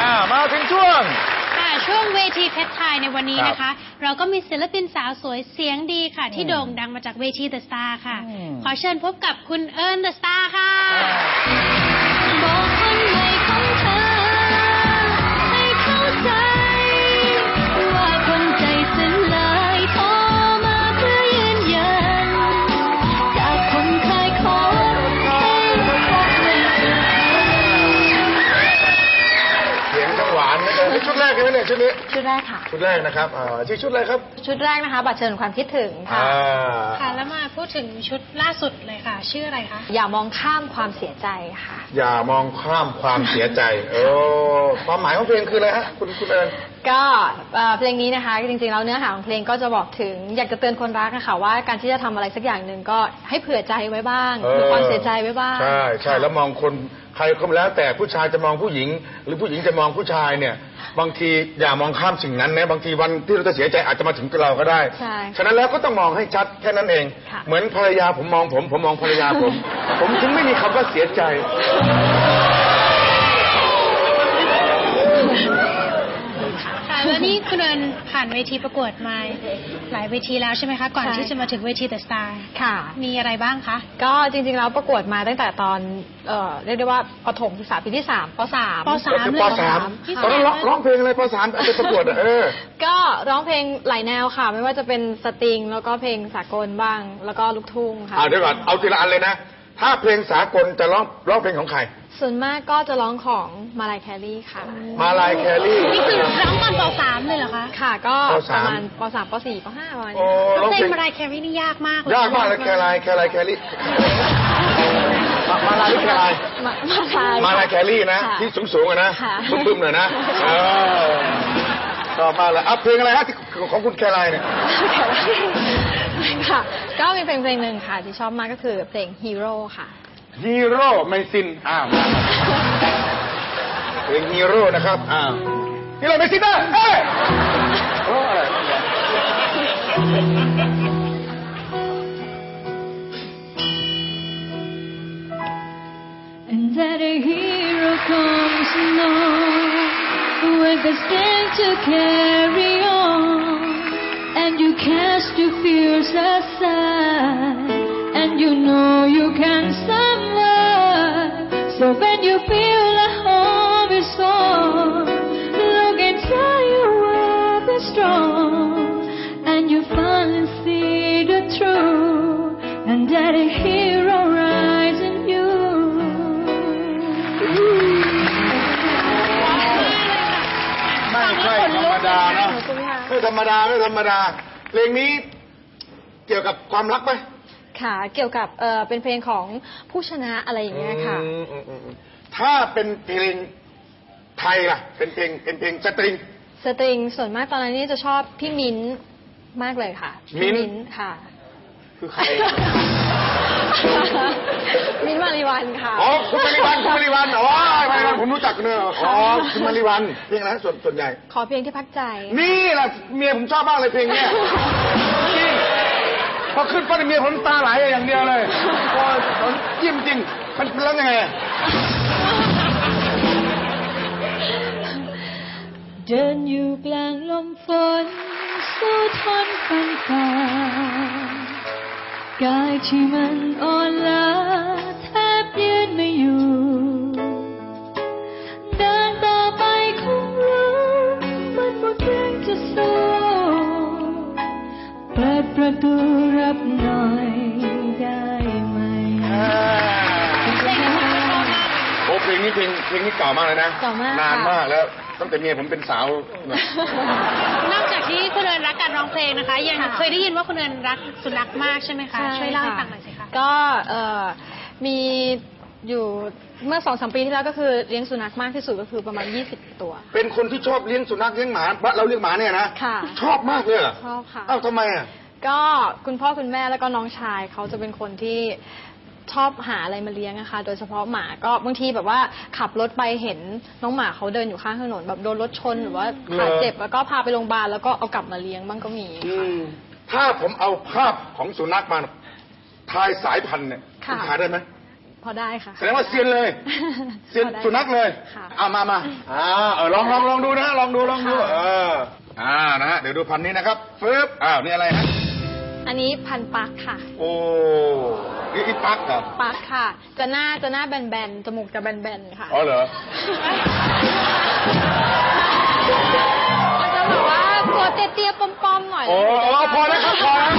อ่ามาถึงช่วง ค่ะช่วงเวทีเพชรไทยในวันนี้ครับนะคะ เราก็มีศิลปินสาวสวยเสียงดีค่ะ ที่โด่งดังมาจากเวทีเดอะสตาร์ค่ะอืมขอเชิญพบกับคุณเอิญเดอะสตาร์ค่ะ ช่ไหมเนี่ยชุดนี้ชุดแรกค่ะ ชุดแรกนะครับอ่าชื่อชุดอะไรครับ ชุดแรกนะคะ บัตรเชิญความคิดถึงค่ะอ่าค่ะแล้วมาพูดถึงชุดล่าสุดเลยค่ะ ชื่ออะไรคะอย่ามองข้ามความเสียใจค่ะ อย่ามองข้ามความเสียใจ โอ้ความหมายของเพลงคืออะไรฮะคุณคุณเอิญ ก็เอ่อเพลงนี้นะคะจริงๆแล้วเนื้อหาของเพลงก็จะบอกถึงอยากจะเตือนคนรักนะคะว่าการที่จะทำอะไรสักอย่างหนึ่งก็ให้เผื่อใจไว้บ้างเออเผื่อความเสียใจไว้บ้างใช่ใช่ค่ะแล้วมองคนใครก็แล้วแต่ผู้ชายจะมองผู้หญิง หรือผู้หญิงจะมองผู้ชายเนี่ย บางทีอย่ามองข้ามสิ่งนั้นนะบางทีวันที่เราจะเสียใจอาจจะมาถึงกับเราก็ได้ใช่ฉะนั้นแล้วก็ต้องมองให้ชัดแค่นั้นเองค่ะเหมือนภรรยาผมมองผม ผมมองภรรยาผม ผมถึงไม่มีคำว่าเสียใจ ค่ะ แล้วนี่คุณเอิญผ่านเวทีประกวดมาหลายเวทีแล้วใช่ไหมคะ ก่อนใช่ที่จะมาถึงเวทีเดอะสตาร์ค่ะ มีอะไรบ้างคะ ก็จริงๆแล้วประกวดมาตั้งแต่ตอนเอ่อเรียกได้ว่าประถมศึกษาปีที่สามปสามปสามก็คือเลยปเหรอสามที่ตอนนั้นร้องสามร้องเพลงอะไรปสามเอาไปประกวดอะเออ ก็ร้องเพลงหลายแนวค่ะ ไม่ว่าจะเป็นสตริงแล้วก็เพลงสากลบ้าง แล้วก็ลูกทุ่งค่ะเอาเดี๋ยวก่อนเอาทีละอันเลยนะ ถ้าเพลงสากลจะร้องร้องเพลงของใคร ส่วนมากก็จะร้องของมาลายแคลรี่ค่ะ มาลายแครี่ นี่คือร้องตอนปสามเลยเหรอคะ ค่ะก็ปปสามระมาณปสามปสี่ปห้าประมาณโอ้นี้ค่ะร้องเพเพลลงงมาลายแครีนี่ยากมากเลยยากมากเลยแคลายแคลายแครี่มามาลายหรือแคลายมามาลายมาลายแครี่นะ ค่ะ ที่สูงสูงๆอะนะค่ะ บึ้มๆหน่อยนะเออชอบมากเลยอะเพลงอะไรฮะที่ของคุณแคลายเนี่ยค่ะ ก็มีเพลงเพลงหนึ่งค่ะ ที่ชอบมากก็คือเพลงฮีโร่ค่ะฮีโร่ไม่สิ้นอ้าวมาเพลงฮีโร่นะครับอ้าวฮีโร่ไม่สิ้นนะเอ้ยโอ้อะไรบ้างเนี่ย And that a hero comes along with the strength to carry on. And you cast your fears aside, and you know you can survive. So when you feel a home is gone, look inside you will be strong, and you finally see the truth, and that a hero rises in you. ไม่ใช่ธรรมดานะ ขอบคุณค่ะ ไม่ธรรมดาไม่ธรรมดา เพลงนี้เกี่ยวกับความรักไหมค่ะ เกี่ยวกับเอ่อเป็นเพลงของผู้ชนะอะไรอย่างเงี้ยค่ะ อืมอืมอืมอืมถ้าเป็นเพลงไทยล่ะ เป็นเพลงเป็นเพลงสตริง สตริงส่วนมากตอนนั้นนี่จะชอบพี่มิ้นท์มากเลยค่ะมิ้พี่นท์ท์ค่ะ คือใครมิ้นท์มาริวันค่ะ อ๋อคุณมาริวันคุณมาริวันอ๋อมาริวันผมรู้จักเนอะอ๋อคุณมาริวันเพลงอะไรส่วนส่วนใหญ่ ขอเพลงที่พักใจ นี่แหละเมียผมชอบมากเลยเพลงเนี้ยจริงพอขึ้นป้นเมียผมตาไหลอย่างเดียวเลยโอ้ยผมยิ้มจริง มันเป็นแล้วยังไงอะเดินอยู่กลางลมฝนสู้ทนฟันฝ่า กายที่มันอ่อนล้าแทบยืนไม่อยู่เดินต่อไปคงรู้มันหมดแรงจะสู้เปิดประตูรับหน่อยได้ไหมโอ้เพลงนี้เพลงเพลงนี้เก่ามากเลยนะเก่ามากนานค่ะมากแล้ว ตั้งแต่เมียผมเป็นสาวน่ะนอกจากที่คุณเอิญรักการร้องเพลงนะคะ ยังค่ะ เคยได้ยินว่าคุณเอิญรักสุนัขมากใช่ไหมคะใช่ช่วยเล่าให้ค่ะฟังหน่อยสิคะ ก็เอ่อมีอยู่เมื่อสองสามปีที่แล้วก็คือเลี้ยงสุนัขมากที่สุดก็คือประมาณ 20 ตัว เป็นคนที่ชอบเลี้ยงสุนัขเลี้ยงหมาบ้านเราเลี้ยงหมาเนี่ยนะค่ะ ชอบมากเลยเหรอชอบค่ะอ้าวทำไมอะ ก็คุณพ่อคุณแม่แล้วก็น้องชายเขาจะเป็นคนที่ ชอบหาอะไรมาเลี้ยงนะคะ โดยเฉพาะหมาก็บางทีแบบว่าขับรถไปเห็นน้องหมาเขาเดินอยู่ข้างถนนแบบโดนรถชนหรือว่าขาเจ็บแล้วก็พาไปโรงพยาบาลแล้วก็เอากลับมาเลี้ยงบ้างก็มีอืมถ้าผมเอาภาพของสุนัขมาทายสายพันธุ์เนี่ยค่ะณหาได้ไหมพอได้ค่ะแสดงว่าเซียนเลยเซียนพอได้สุนัขเลยค่ะเอามามาอ่าเออลองลองลองดูนะลองดูลองดูค่ะเอออ่านะฮะเดี๋ยวดูพันธุ์นี้นะครับปึ๊บอ้าวนี่อะไรฮะอันนี้พันปักค่ะ โอ้ นี่อีปักเหรอปักค่ะ จะหน้าจะหน้าแบนๆ จมูกจะแบนๆ ค่ะ อ๋อเหรอ มันจะแบบว่าตัวเตี้ยๆป้อมๆ หน่อยโอ้โอ้พอแล้วครับพอแล้ว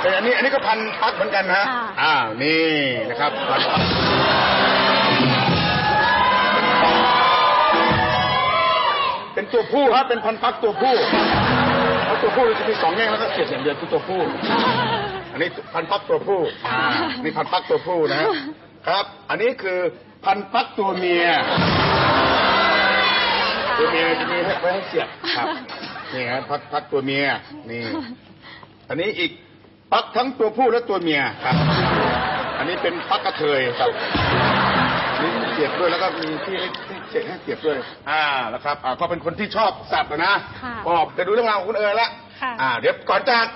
แต่อันนี้อันนี้ก็พันปักเหมือนกันนะฮะค่ะอ่านี่นะครับพันปักเป็นตัวผู้ครับเป็นพันปักตัวผู้เพราะตัวผู้จะมีสองแง่งแล้วก็เสียบอย่างเดียวคือตัวผู้ อันนี้พันปักตัวผู้อ่านี่พันปักตัวผู้นะฮะครับ อันนี้คือพันปักตัวเมียตัวเมียจะมีไว้ให้เสียบครับนี่ครับพักพักตัวเมียนี่ อันนี้อีกปักทั้งตัวผู้และตัวเมียครับ อันนี้เป็นปักกระเทยครับนี่เสียบด้วยแล้วก็มีที่ให้ที่เจ็ให้เสียบด้วย อ่าแล้วครับอ่าก็เป็นคนที่ชอบสัตว์นะค่ะก็จะดูเรื่องราวของคุณเอิญละค่ะอ่า เดี๋ยวก่อนจาก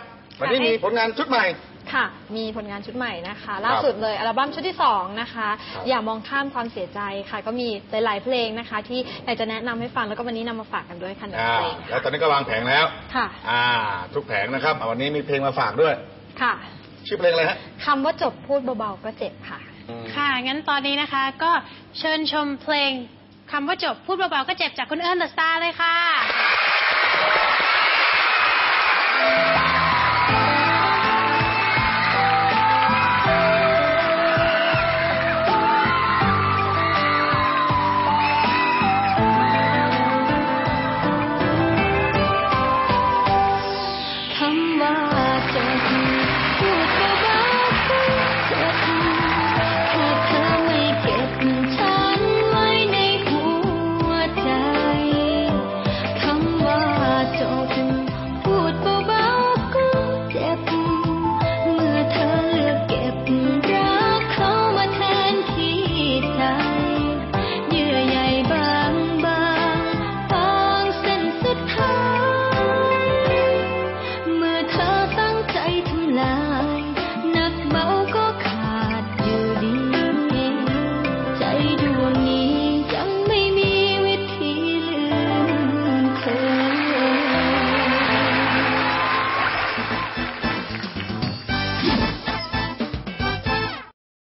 วันนี้ค่ะมีผลงานชุดใหม่ ค่ะ มีผลงานชุดใหม่นะคะ ล่าสุดเลยอัลบั้มชุดที่สองนะคะครับอย่ามองข้ามความเสียใจค่ะ ก็มีหลาย ๆ เพลงนะคะ ที่อยากจะแนะนำให้ฟังแล้วก็วันนี้นำมาฝากกันด้วยค่ะหนึ่งอ่าเพลงแล้วตอนนี้ก็วางแผงแล้วค่ะ อ่า ทุกแผงนะครับอ่าวันนี้มีเพลงมาฝากด้วยค่ะ ชื่อเพลงอะไรฮะคำว่าจบพูดเบาๆก็เจ็บค่ะ ค่ะ งั้นตอนนี้นะคะก็เชิญชมเพลงคำว่าจบพูดเบาๆก็เจ็บจากคุณเอิญเดอะสตาร์เลยค่ะ